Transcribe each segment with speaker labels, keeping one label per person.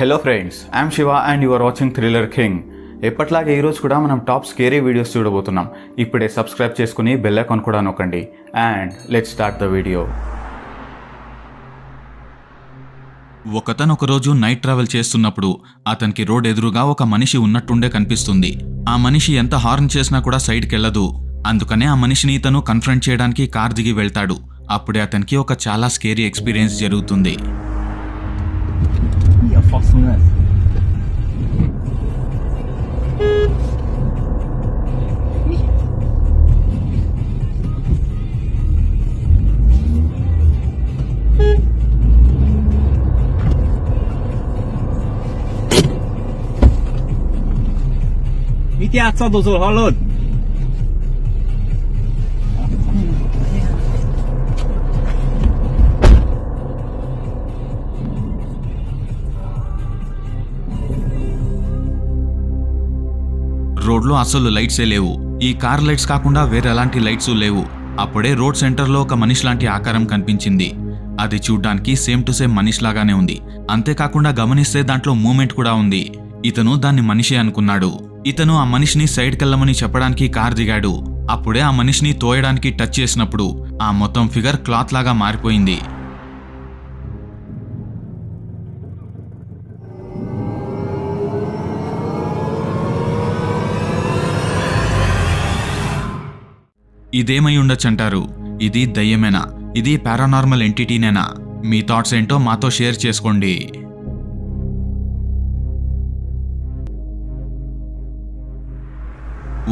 Speaker 1: Hello friends I'm Shiva and you are watching thriller king ఎప్పట్లాగే ఈరోజు కూడా మనం టాప్ స్కేరీ వీడియోస్ చూడబోతున్నాం. ఇప్పుడే సబ్స్క్రైబ్ చేసుకుని బెల్ ఐకాన్ కూడా నొక్కండి. And let start the video
Speaker 2: ఒకతను ఒకరోజు నైట్ ట్రావెల్ చేస్తున్నప్పుడు అతనికి రోడ్ ఎదురుగా ఒక మనిషి ఉన్నట్టుండే కనిపిస్తుంది. ఆ మనిషి ఎంత హార్న్ చేసినా కూడా సైడ్కి వెళ్ళదు అందుకనే ఆ మనిషిని ఇతను కన్ఫ్రంట్ చేయడానికి కార్ దిగి వెళ్తాడు. అప్పుడే అతనికి ఒక చాలా స్కేరీ ఎక్స్పీరియన్స్ జరుగుతుంది.
Speaker 3: faszom ez? Mit játszadozol, hallod?
Speaker 2: రోడ్లో అసలు లైట్సే లేవు. ఈ కార్ లైట్స్ కాకుండా వేరే ఎలాంటి లైట్స్ లేవు. అప్పుడే రోడ్ సెంటర్లో ఒక మనిషి లాంటి ఆకారం కనిపించింది. అది చూడ్డానికి సేమ్ టు సేమ్ మనిషి లాగానే ఉంది. అంతేకాకుండా గమనిస్తే దాంట్లో మూమెంట్ కూడా ఉంది. ఇతను దాన్ని మనిషి అనుకున్నాడు. ఇతను ఆ మనిషిని సైడ్ కెళ్ళమని చెప్పడానికి కార్ దిగాడు. అప్పుడే ఆ మనిషిని తోయడానికి టచ్ చేసినప్పుడు ఆ మొత్తం ఫిగర్ క్లాత్ లాగా మారిపోయింది. ఇదేమై ఉండొచ్చంటారు? ఇది దయ్యమేనా? ఇది పారానార్మల్ ఎంటిటీనేనా? మీ థాట్స్ ఏంటో మాతో షేర్ చేసుకోండి.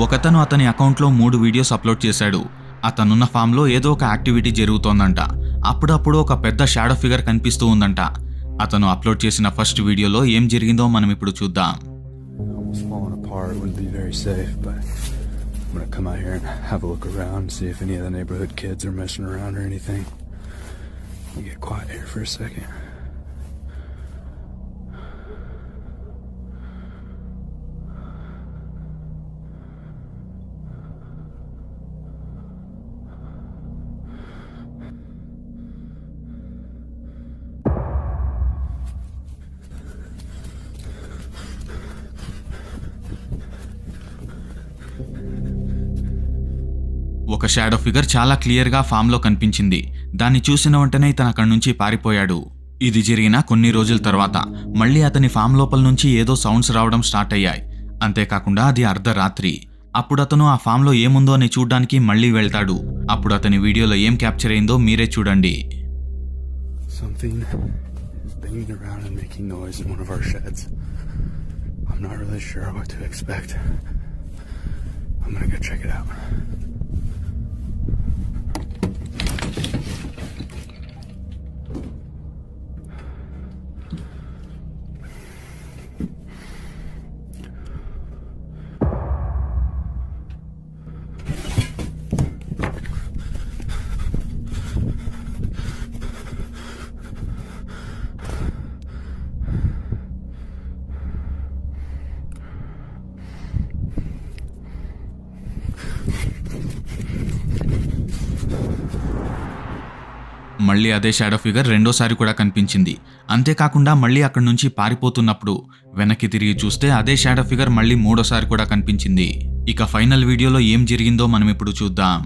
Speaker 2: ఒకతను అతని అకౌంట్లో మూడు వీడియోస్ అప్లోడ్ చేశాడు. అతనున్న ఫామ్లో ఏదో ఒక యాక్టివిటీ జరుగుతోందంట. అప్పుడప్పుడు ఒక పెద్ద షాడో ఫిగర్ కనిపిస్తూ ఉందంట. అతను అప్లోడ్ చేసిన ఫస్ట్ వీడియోలో ఏం జరిగిందో మనం ఇప్పుడు చూద్దాం.
Speaker 4: I'm gonna come out here and have a look around, see if any of the neighborhood kids are messing around or anything. Let me get quiet here for a second.
Speaker 2: ఒక shadow figure చాలా క్లియర్గా ఫామ్లో కనిపించింది. దాన్ని చూసిన వెంటనే ఇతను అక్కడి నుంచి పారిపోయాడు. ఇది జరిగిన కొన్ని రోజుల తర్వాత. మళ్ళీ అతని ఫామ్ లోపల నుంచి ఏదో సౌండ్స్ రావడం స్టార్ట్ అయ్యాయి. అంతేకాకుండా అది అర్ధరాత్రి అప్పుడు అతను ఆ ఫామ్లో ఏముందో అని చూడ్డానికి మళ్ళీ వెళ్తాడు. అప్పుడు అతని వీడియోలో ఏం క్యాప్చర్ అయిందో మీరే చూడండి.
Speaker 4: I'm not really sure what to expect. I'm gonna go check it out.
Speaker 2: మళ్ళీ అదే షాడో ఫిగర్ రెండోసారి కూడా కనిపించింది. అంతేకాకుండా మళ్ళీ అక్కడి నుంచి పారిపోతున్నప్పుడు వెనక్కి తిరిగి చూస్తే అదే షాడో ఫిగర్ మళ్ళీ మూడోసారి కూడా కనిపించింది. ఇక ఫైనల్ వీడియోలో ఏం జరిగిందో మనం ఇప్పుడు చూద్దాం.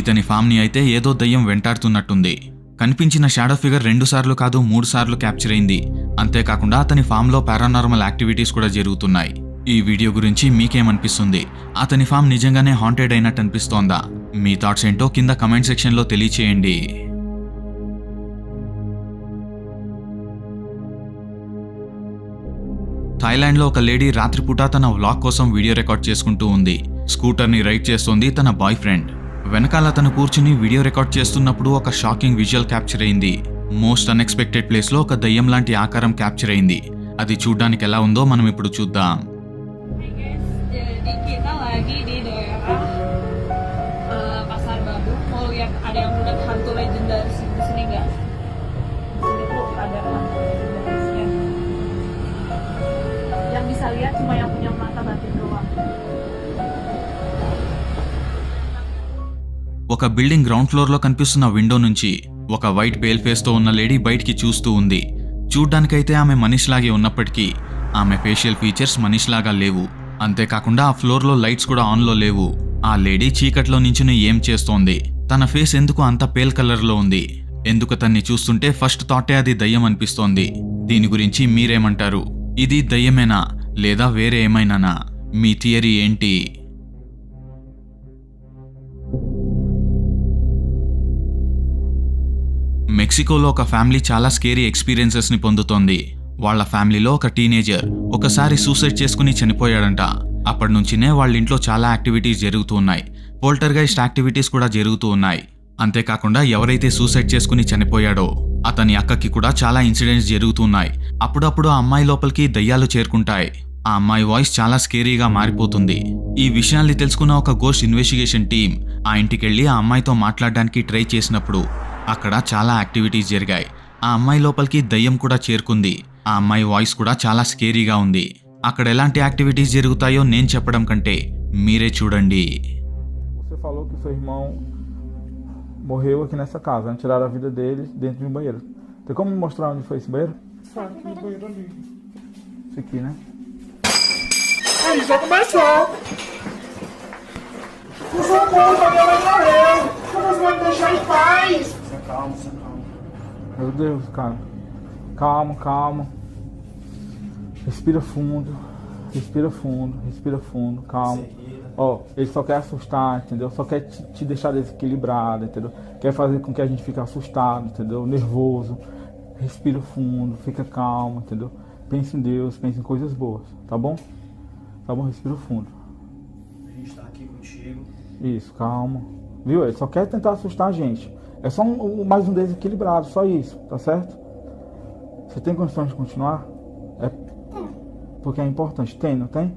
Speaker 2: ఇతని ఫామ్ని అయితే ఏదో దయ్యం వెంటాడుతున్నట్టుంది. కనిపించిన షాడో ఫిగర్ రెండు సార్లు కాదు మూడు సార్లు క్యాప్చర్ అయింది. అంతేకాకుండా అతని ఫామ్లో పారానార్మల్ యాక్టివిటీస్ కూడా జరుగుతున్నాయి. ఈ వీడియో గురించి మీకేమనిపిస్తుంది? అతని ఫామ్ నిజంగానే హాంటెడ్ అయినట్టు అనిపిస్తోందా? మీ థాట్స్ ఏంటో కింద కమెంట్ సెక్షన్లో తెలియచేయండి. థాయిలాండ్లో ఒక లేడీ రాత్రిపూట తన వ్లాగ్ కోసం వీడియో రికార్డ్ చేసుకుంటూ ఉంది. స్కూటర్ని రైడ్ చేస్తోంది తన బాయ్ ఫ్రెండ్. వెనకాల తను కూర్చుని వీడియో రికార్డ్ చేస్తున్నప్పుడు ఒక షాకింగ్ విజువల్ క్యాప్చర్ అయింది. మోస్ట్ అన్ఎక్స్పెక్టెడ్ ప్లేస్లో ఒక దయ్యం లాంటి ఆకారం క్యాప్చర్ అయింది. అది చూడ్డానికి ఎలా ఉందో మనం ఇప్పుడు చూద్దాం. ఒక బిల్డింగ్ గ్రౌండ్ ఫ్లోర్లో కనిపిస్తున్న విండో నుంచి ఒక వైట్ పేల్ ఫేస్తో ఉన్న లేడీ బయటికి చూస్తూ ఉంది. చూడ్డానికైతే ఆమె మనిషిలాగే ఉన్నప్పటికీ ఆమె ఫేషియల్ ఫీచర్స్ మనిషిలాగా లేవు. అంతేకాకుండా ఆ ఫ్లోర్లో లైట్స్ కూడా ఆన్లో లేవు. ఆ లేడీ చీకట్లో నించుని ఏం చేస్తోంది? తన ఫేస్ ఎందుకు అంత పేల్ కలర్లో ఉంది? ఎందుకు తన్ని చూస్తుంటే ఫస్ట్ థాటే అది దయ్యం అనిపిస్తోంది. దీని గురించి మీరేమంటారు? ఇది దయ్యమేనా? లేదా వేరే ఏమైనానా? మీ థియరీ ఏంటి? మెక్సికోలో ఒక ఫ్యామిలీ చాలా స్కేరీ ఎక్స్పీరియన్సెస్ని పొందుతోంది. వాళ్ళ ఫ్యామిలీలో ఒక టీనేజర్ ఒకసారి సూసైడ్ చేసుకుని చనిపోయాడంట. అప్పటి నుంచినే వాళ్ళ ఇంట్లో చాలా యాక్టివిటీస్ జరుగుతూ ఉన్నాయి. పోల్టర్గైస్ట్ యాక్టివిటీస్ కూడా జరుగుతూ ఉన్నాయి. అంతేకాకుండా ఎవరైతే సూసైడ్ చేసుకుని చనిపోయాడో అతని అక్కకి కూడా చాలా ఇన్సిడెంట్స్ జరుగుతున్నాయి అప్పుడప్పుడు ఆ అమ్మాయి లోపలికి దయ్యాలు చేరుకుంటాయి. ఆ అమ్మాయి వాయిస్ చాలా స్కేరీగా మారిపోతుంది. ఈ విషయాల్ని తెలుసుకున్న ఒక గోస్ట్ ఇన్వెస్టిగేషన్ టీం ఆ ఇంటికెళ్ళి ఆ అమ్మాయితో మాట్లాడడానికి ట్రై చేసినప్పుడు అక్కడ చాలా యాక్టివిటీస్ జరిగాయి ఆ అమ్మాయి లోపలికి దయ్యం కూడా చేరుకుంది ఆ అమ్మాయి వాయిస్ కూడా చాలా స్కేరీగా ఉంది అక్కడ ఎలాంటి యాక్టివిటీస్ జరుగుతాయో నేను చెప్పడం కంటే మీరే చూడండి
Speaker 5: morreu aqui nessa casa, né? tiraram a vida dele dentro de um banheiro. Tem como mostrar onde foi esse banheiro? Esse aqui, né?
Speaker 6: Aí já começou. Por favor, minha mãe morreu. Como você vai me deixar em paz?
Speaker 5: Meu Deus, cara. Calma, calma. Respira fundo. Respira fundo, respira fundo, calma. Ó, ele só quer assustar, entendeu? Só quer te, te deixar desequilibrado, entendeu? Quer fazer com que a gente fique assustado, entendeu? Nervoso. Respira fundo, fica calmo, entendeu? Pense em Deus, pense em coisas boas, tá bom? Tá bom? Respira fundo.
Speaker 7: A gente tá aqui contigo.
Speaker 5: Isso, calma. Viu? Ele só quer tentar assustar a gente. É só um, mais um desequilibrado, só isso, tá certo? Você tem condições de continuar? É porque é importante. Tem, não tem?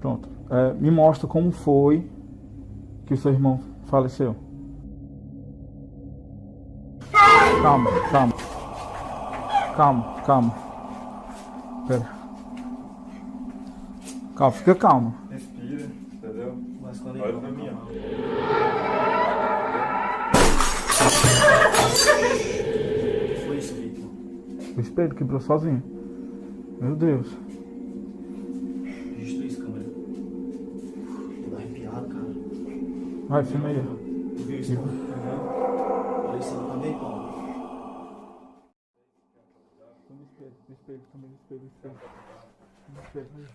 Speaker 5: Pronto. É, me mostra como foi que o seu irmão faleceu. Calma, calma. Calma, calma. Pera. Calma, fica calma. O espelho quebrou sozinho. Meu Deus.
Speaker 7: Registrou isso, câmera. Tô arrepiado, cara.
Speaker 5: Vai, filma aí.
Speaker 7: Tu viu isso? Olha isso aí também.
Speaker 5: No espelho, espelho, espelho, espelho. Espelho, aí.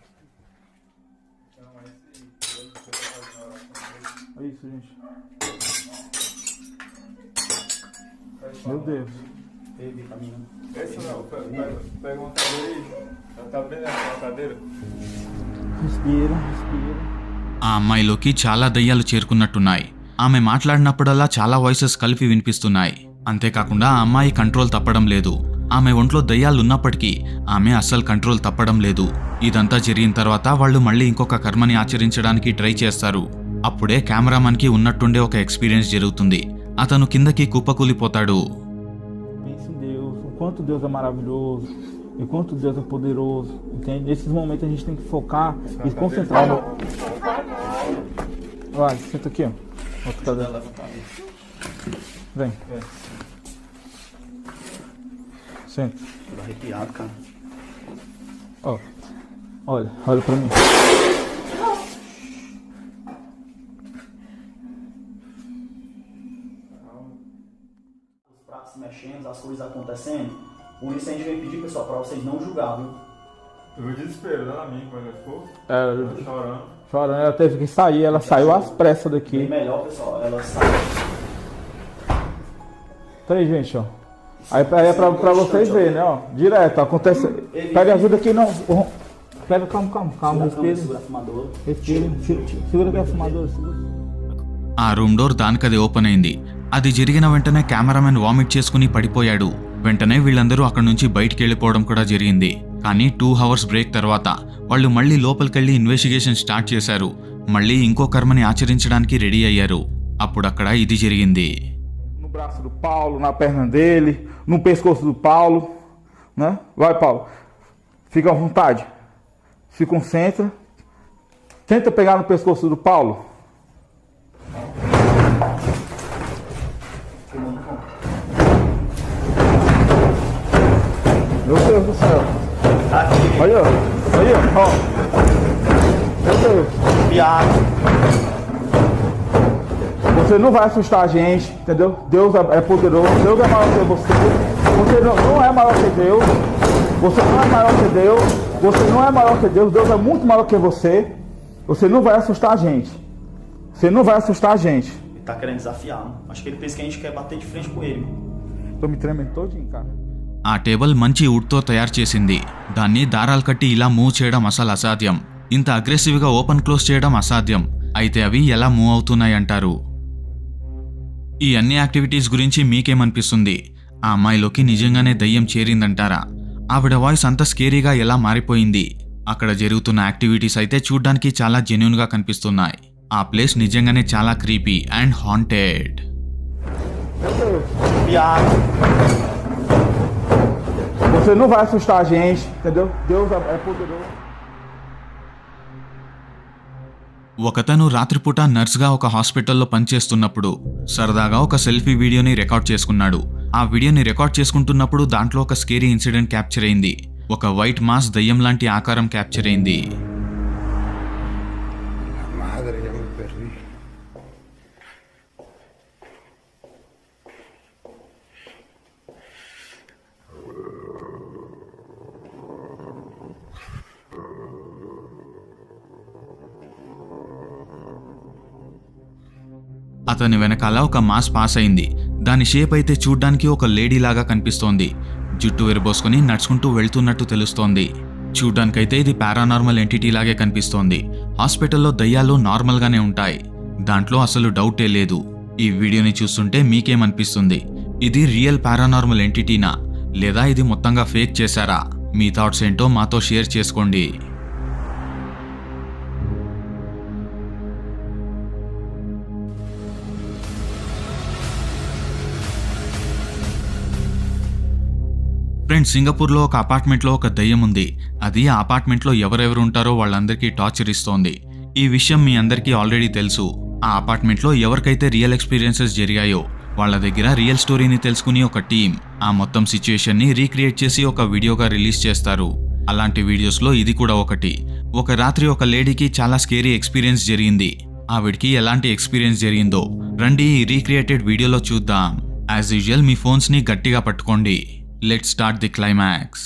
Speaker 5: É isso, gente. Meu Deus.
Speaker 7: A mina.
Speaker 8: Esse não, pega, uma cadeira aí. Tá bem nessa cadeira.
Speaker 5: Respira, respira.
Speaker 2: ఆ అమ్మాయిలోకి చాలా దయ్యాలు చేరుకున్నట్టున్నాయి ఆమె మాట్లాడినప్పుడల్లా చాలా voices కలిపి వినిపిస్తున్నాయి అంతేకాకుండా ఆ అమ్మాయి కంట్రోల్ తప్పడం లేదు ఆమె ఒంట్లో దయ్యాలు ఉన్నప్పటికీ ఆమె అస్సలు కంట్రోల్ తప్పడం లేదు ఇదంతా జరిగిన తర్వాత వాళ్ళు మళ్ళీ ఇంకొక కర్మని ఆచరించడానికి ట్రై చేస్తారు అప్పుడే కెమెరామన్కి ఉన్నట్టుండే ఒక ఎక్స్పీరియన్స్ జరుగుతుంది అతను కిందకి కుప్పకూలిపోతాడు
Speaker 5: quanto Deus é maravilhoso, e o quanto Deus é poderoso. Entende? Nesses momentos a gente tem que focar e concentrar no. Vai, senta aqui, ó. Cadeira. Vem. Senta.
Speaker 7: Tô arrepiado, cara.
Speaker 5: Ó. Olha, olha pra mim.
Speaker 7: Os pratos se mexendo, as coisas acontecendo. Por isso a gente veio pedir, pessoal, pra vocês não julgar, viu?
Speaker 8: Eu vi desespero, né, na minha, quando ela ficou
Speaker 5: É,
Speaker 8: chorando.
Speaker 5: chorando, ela teve que sair, ela saiu às pressas
Speaker 7: Bem
Speaker 5: daqui.
Speaker 7: melhor, pessoal, ela sai.
Speaker 5: Tá aí, gente, ó. Aí, aí é pra, pra vocês verem, né? Ó, direto, acontece. Pega ajuda aqui, não. Ô, Pega, calma, calma, calma,
Speaker 7: Segura a câmera,
Speaker 5: respire.
Speaker 7: segura a fumadora.
Speaker 5: Respire. Se- Segura aqui a fumadora, segura.
Speaker 2: ఆ room door దానికది open అయింది అది జరిగిన వెంటనే cameraman vomit చేసుకుని పడిపోయాడు. వెంటనే వీళ్ళందరూ అక్కడి నుంచి బయటికి వెళ్ళిపోవడం కూడా జరిగింది. కానీ టూ అవర్స్ బ్రేక్ తర్వాత వాళ్ళు మళ్ళీ లోపలికెళ్ళి ఇన్వెస్టిగేషన్ స్టార్ట్ చేశారు. మళ్ళీ ఇంకో కర్మని ఆచరించడానికి రెడీ అయ్యారు. అప్పుడు అక్కడ ఇది జరిగింది.
Speaker 5: Fica à vontade. Se concentra. Tenta pegar no pescoço do Paulo. Meu Deus do céu. Olha, olha, ó. Meu Deus.
Speaker 7: piado.
Speaker 5: Você não vai assustar a gente, entendeu? Deus é é poderoso, Deus é maior que você. Você não, não é maior que Deus. Você não é maior que Deus. Você não é maior que Deus. Deus é muito maior que você. Você não vai assustar a gente. Você não vai assustar a gente.
Speaker 7: Ele tá querendo desafiar? Acho que ele pensa que a gente quer bater de frente com ele.
Speaker 5: Tô me tremendo todinho, cara.
Speaker 2: ఆ table మంచి వుడ్తో తయారు చేసింది. దాన్ని దారాలు కట్టి ఇలా move చేయడం అసలు అసాధ్యం. ఇంత అగ్రెసివ్గా ఓపెన్ క్లోజ్ చేయడం అసాధ్యం. అయితే అవి ఎలా మూవ్ అవుతున్నాయంటారు ఈ అన్ని యాక్టివిటీస్ గురించి మీకేమనిపిస్తుంది? ఆ అమ్మాయిలోకి నిజంగానే దయ్యం చేరిందంటారా? ఆవిడ వాయిస్ అంత స్కేరీగా ఎలా మారిపోయింది? అక్కడ జరుగుతున్న యాక్టివిటీస్ అయితే చూడ్డానికి చాలా జెన్యున్గా కనిపిస్తున్నాయి. ఆ ప్లేస్ నిజంగానే చాలా
Speaker 5: creepy and
Speaker 7: haunted.
Speaker 5: Você não vai assustar a gente, entendeu? Deus é poderoso.
Speaker 2: ఒకతను రాత్రిపూట నర్స్గా ఒక హాస్పిటల్లో పనిచేస్తున్నప్పుడు సరదాగా ఒక సెల్ఫీ వీడియోని రికార్డ్ చేసుకున్నాడు ఆ వీడియోని రికార్డ్ చేసుకుంటున్నప్పుడు దాంట్లో ఒక స్కేరీ ఇన్సిడెంట్ క్యాప్చర్ అయింది ఒక వైట్ మాస్ దయ్యం లాంటి ఆకారం క్యాప్చర్ అయింది అతని వెనకాల ఒక మాస్ పాస్ అయింది. దాని షేప్ అయితే చూడ్డానికి ఒక లేడీ లాగా కనిపిస్తోంది. జుట్టు విరబోసుకొని నడుచుకుంటూ వెళ్తున్నట్టు తెలుస్తోంది. చూడ్డానికైతే ఇది పారానార్మల్ ఎంటిటీ లాగే కనిపిస్తోంది. హాస్పిటల్లో దయ్యాలు నార్మల్గానే ఉంటాయి. దాంట్లో అసలు డౌటే లేదు. ఈ వీడియోని చూస్తుంటే మీకేమనిపిస్తుంది? ఇది రియల్ పారానార్మల్ ఎంటిటీనా? లేదా ఇది మొత్తంగా ఫేక్ చేశారా? మీ థాట్స్ ఏంటో మాతో షేర్ చేసుకోండి. ఫ్రెండ్స్ సింగపూర్లో ఒక అపార్ట్మెంట్లో ఒక దయ్యం ఉంది. అది ఆ అపార్ట్మెంట్లో ఎవరెవరు ఉంటారో వాళ్ళందరికీ టార్చర్ ఇస్తోంది. ఈ విషయం మీ అందరికీ ఆల్రెడీ తెలుసు. ఆ అపార్ట్మెంట్లో ఎవరికైతే రియల్ ఎక్స్పీరియన్సెస్ జరిగాయో వాళ్ళ దగ్గర రియల్ స్టోరీని తెలుసుకుని ఒక టీం ఆ మొత్తం సిచ్యుయేషన్ని రీక్రియేట్ చేసి ఒక వీడియోగా రిలీజ్ చేస్తారు. అలాంటి వీడియోస్లో ఇది కూడా ఒకటి. ఒక రాత్రి ఒక లేడీకి చాలా స్కేరీ ఎక్స్పీరియన్స్ జరిగింది. ఆవిడికి ఎలాంటి ఎక్స్పీరియన్స్ జరిగిందో. రండి ఈ రీక్రియేటెడ్ వీడియోలో చూద్దాం. యాజ్ యూజువల్ మీ ఫోన్స్ని గట్టిగా పట్టుకోండి. Let start the climax